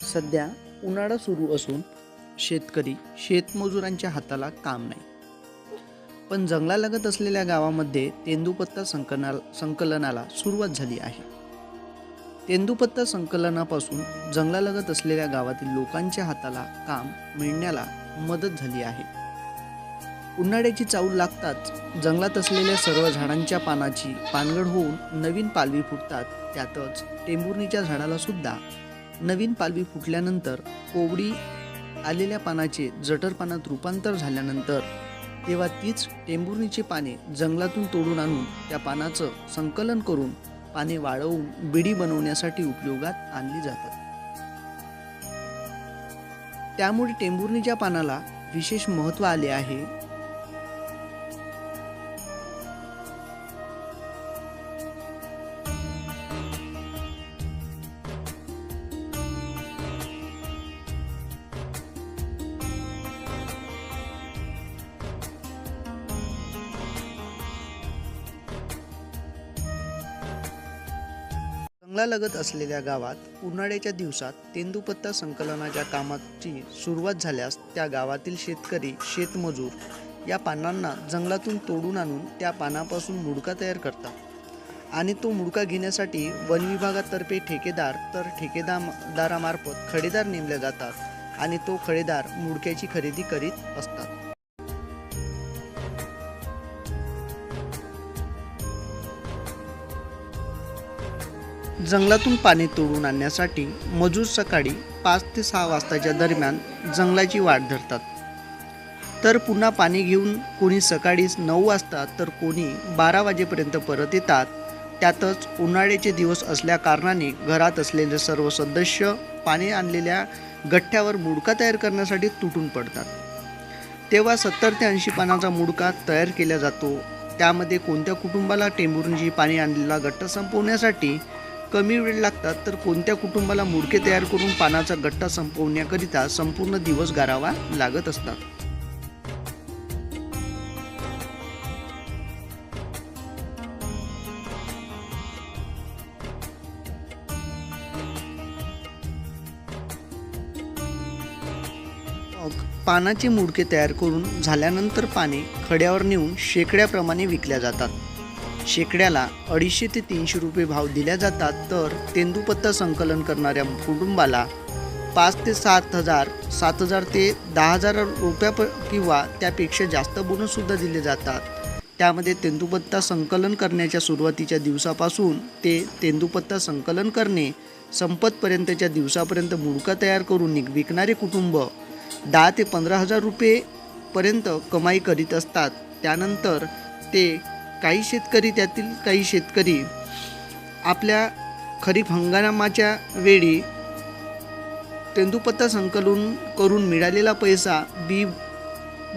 सध्या उन्हाळा सुरू असून शेतकरी शेतमजुरांच्या हाताला काम नाही. पण जंगलालगत असलेल्या गावामध्ये तेंदुपत्ता संकलना संकलनाला सुरुवात झाली आहे. तेंदूपत्ता संकलनापासून जंगलालगत असलेल्या गावातील लोकांच्या हाताला काम मिळण्याला मदत झाली आहे. उन्हाळ्याची चाऊल लागताच जंगलात असलेल्या सर्व झाडांच्या पानाची पानगड होऊन नवीन पालवी फुटतात. त्यातच टेंबुर्णीच्या झाडाला सुद्धा नवीन पालवी फुटल्यानंतर कोवडी आलेल्या पानाचे जठर पानात रूपांतर झाल्यानंतर तेव्हा तीच टेंबुर्णीची पाने जंगलातून तोडून आणून त्या पानाचं संकलन करून पाने वाळवून बिडी बनवण्यासाठी उपयोगात आणली जातात. त्यामुळे टेंभुर्णीच्या पानाला विशेष महत्त्व आले आहे जंगलालगत असलेल्या गावात उन्हाळ्याच्या दिवसात तेंदुपत्ता संकलनाच्या कामाची सुरुवात झाल्यास त्या गावातील शेतकरी शेतमजूर या पानांना जंगलातून तोडून आणून त्या पानापासून मुडका तयार करतात. आणि तो मुडका घेण्यासाठी वन विभागातर्फे ठेकेदार तर ठेकेदारामार्फत खडेदार नेमले जातात आणि तो खडेदार मुडक्याची खरेदी करीत असतो. जंगलातून पाणी तोडून आणण्यासाठी मजूर सकाळी पाच ते सहा वाजताच्या दरम्यान जंगलाची वाट धरतात. तर पुन्हा पाणी घेऊन कोणी सकाळीच नऊ वाजता तर कोणी बारा वाजेपर्यंत परत येतात. त्यातच उन्हाळ्याचे दिवस असल्याकारणाने घरात असलेले सर्व सदस्य पाणी आणलेल्या गठ्ठ्यावर मुडका तयार करण्यासाठी तुटून पडतात. तेव्हा सत्तर ते ऐंशी पानाचा मुडका तयार केला जातो. त्यामध्ये कोणत्या कुटुंबाला टेंभुर्णीची पाणी आणलेला गट्टा संपवण्यासाठी कमी वेळ लागतात तर कोणत्या कुटुंबाला मुडके तयार करून पानाचा गट्टा संपवण्याकरिता संपूर्ण दिवस गारावा लागत असतात? पानाचे मुडके तयार करून झाल्यानंतर पाने खड्यावर नेऊन शेकड्याप्रमाणे विकल्या जातात. शेकड्याला अडीचशे ते तीनशे रुपये भाव दिल्या जातात तर तेंदूपत्ता संकलन करणाऱ्या कुटुंबाला पाच ते सात हजार सात हजार ते दहा हजार रुपया प किंवा त्यापेक्षा जास्त बोनससुद्धा दिले जातात. त्यामध्ये तेंदूपत्ता संकलन करण्याच्या सुरुवातीच्या दिवसापासून ते तेंदूपत्ता संकलन करणे संपतपर्यंतच्या दिवसापर्यंत मुडका तयार करून निघ- विकणारे कुटुंब दहा ते पंधरा हजार रुपयेपर्यंत कमाई करीत असतात. त्यानंतर ते काही शेतकरी त्यातील काही शेतकरी आपल्या खरीप हंगामाच्या वेळी तेंदुपत्ता संकलन करून मिळालेला पैसा बी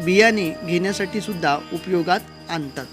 बियाणे घेण्यासाठी सुद्धा उपयोगात आणतात.